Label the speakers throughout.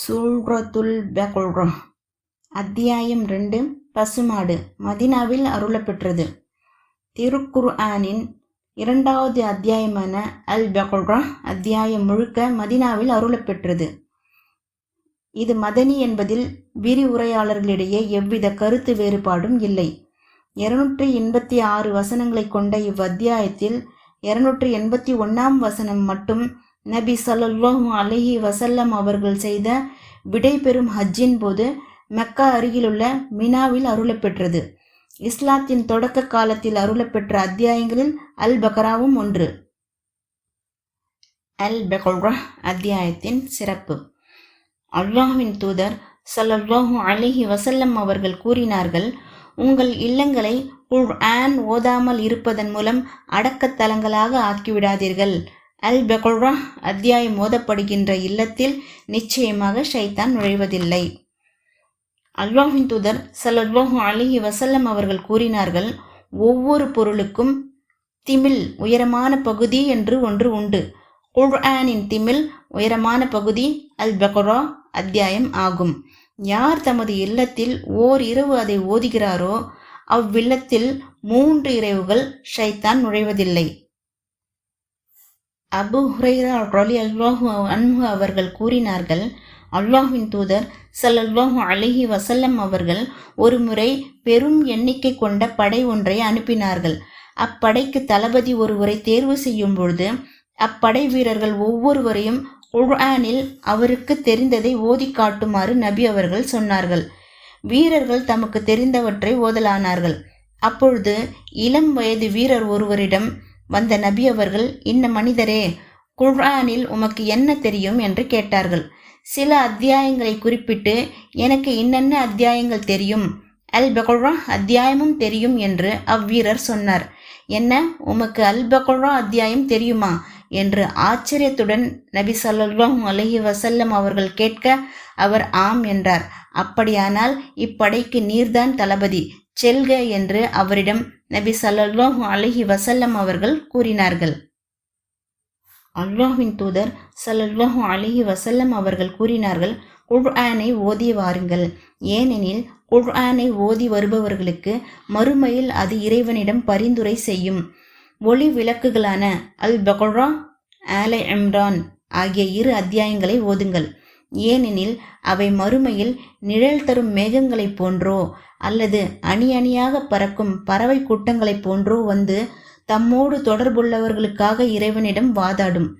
Speaker 1: சூழ்ரத்துல் பக்ரா அத்தியாயம் ரெண்டு பசுமாடு. மதினாவில் அருளப்பெற்றது. திருக்குர்ஆனின் இரண்டாவது அத்தியாயமான அல் பக்ரா அத்தியாயம் முழுக்க மதினாவில் அருளப்பெற்றது. இது மதனி என்பதில் விரிவுரையாளர்களிடையே எவ்வித கருத்து வேறுபாடும் இல்லை. இருநூற்றி எண்பத்தி ஆறு வசனங்களை கொண்ட இவ்வத்தியாயத்தில் இருநூற்றி எண்பத்தி ஒன்றாம் வசனம் மட்டும் நபி ஸல்லல்லாஹு அலைஹி வசல்லம் அவர்கள் செய்த விடைபெறும் ஹஜ்ஜின் போது மெக்கா அருகிலுள்ள மினாவில் அருளப்பெற்றது. இஸ்லாத்தின் தொடக்க காலத்தில் அருளப்பெற்ற அத்தியாயங்களில் அல் பக்ராவும் ஒன்று. அல் பக்ரா அத்தியாயத்தின் சிறப்பு. அல்லாஹ்வின் தூதர் ஸல்லல்லாஹு அலைஹி வசல்லம் அவர்கள் கூறினார்கள் உங்கள் இல்லங்களை குர்ஆன் ஓதாமல் இருப்பதன் மூலம் அடக்கத்தலங்களாக ஆக்கிவிடாதீர்கள். அல் பெகோரா அத்தியாயம் ஓதப்படுகின்ற இல்லத்தில் நிச்சயமாக ஷைத்தான் நுழைவதில்லை. அல்வாஹின் தூதர் சல்லாஹு அலைஹி வசல்லம் அவர்கள் கூறினார்கள் ஒவ்வொரு பொருளுக்கும் திமில் உயரமான பகுதி என்று ஒன்று உண்டு. குர்ஆனின் திமில் உயரமான பகுதி அல் பக்ரா அத்தியாயம் ஆகும். யார் தமது இல்லத்தில் ஓர் இரவு அதை ஓதுகிறாரோ அவ்வில்லத்தில் மூன்று இரவுகள் ஷைத்தான் நுழைவதில்லை. அபு ஹுரைரா ரலி அல்லாஹு அன்ஹு அவர்கள் கூறினார்கள் அல்லாஹின் தூதர் ஸல்லல்லாஹு அலிஹி வசல்லம் அவர்கள் ஒருமுறை பெரும் எண்ணிக்கை கொண்ட படை ஒன்றை அனுப்பினார்கள். அப்படைக்கு தளபதி ஒருவரை தேர்வு செய்யும் பொழுது அப்படை வீரர்கள் ஒவ்வொருவரையும் குர்ஆனில் அவருக்கு தெரிந்ததை ஓதி காட்டுமாறு நபி அவர்கள் சொன்னார்கள். வீரர்கள் தமக்கு தெரிந்தவற்றை ஓதலானார்கள். அப்பொழுது இளம் வயது வீரர் ஒருவரிடம் வந்த நபி அவர்கள் இன்ன மனிதரே குர்ஆனில் உமக்கு என்ன தெரியும்? என்று கேட்டார்கள். சில அத்தியாயங்களை குறிப்பிட்டு எனக்கு இன்னென்ன அத்தியாயங்கள் தெரியும்? அல் பக்ரா அத்தியாயமும் தெரியும் என்று அவ்வீரர் சொன்னார். என்ன உமக்கு அல் பக்ரா அத்தியாயம் தெரியுமா? என்று ஆச்சரியத்துடன் நபி ஸல்லல்லாஹு அலஹி வசல்லம் அவர்கள் கேட்க அவர் ஆம் என்றார். அப்படியானால் இப்படைக்கு நீர்தான் தளபதி. செல்க என்று அவரிடம் நபி சல்லாஹூ அலஹி வசல்லம் அவர்கள் கூறினார்கள். அல்லாஹின் தூதர் ஸல்லல்லாஹு அலஹி வசல்லம் அவர்கள் கூறினார்கள் குர்ஆனை ஓதி வாருங்கள். ஏனெனில் குர்ஆனை ஓதி வருபவர்களுக்கு மறுமையில் அது இறைவனிடம் பரிந்துரை செய்யும். ஒளி விளக்குகளான அல் பகொரா ஆலை இம்ரான் ஆகிய இரு அத்தியாயங்களை ஓதுங்கள். ஏனெனில் அவை மறுமையில் நிழல் தரும் மேகங்களைப் போன்றோ அல்லது அணி அணியாக பறக்கும் பறவை கூட்டங்களைப் போன்றோ வந்து தம்மோடு தொடர்புள்ளவர்களுக்காக இறைவனிடம் வாதாடும்.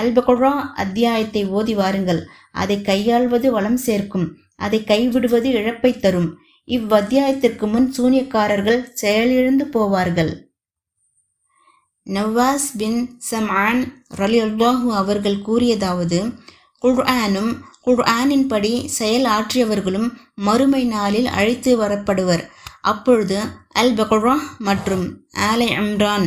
Speaker 1: அல்பகுரா அத்தியாயத்தை ஓதி வாருங்கள். அதை கையாள்வது வளம் சேர்க்கும். அதை கைவிடுவது இழப்பை தரும். இவ்வத்தியாயத்திற்கு முன் சூனியக்காரர்கள் செயலிழந்து போவார்கள். நவாஸ் பின் சம்ஆன் ரலியல்லாஹு அவர்கள் கூறியதாவது குர்ஆனும் குர்ஆனின்படி செயல் ஆற்றியவர்களும் மறுமை நாளில் அழைத்து வரப்படுவர். அப்பொழுது அல் பக்ரா மற்றும் ஆலை இம்ரான்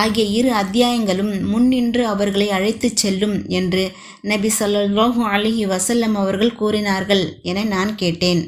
Speaker 1: ஆகிய இரு அத்தியாயங்களும் முன்னின்று அவர்களை அழைத்துச் செல்லும் என்று நபி ஸல்லல்லாஹு அலைஹி வசல்லம் அவர்கள் கூறினார்கள் என நான் கேட்டேன்.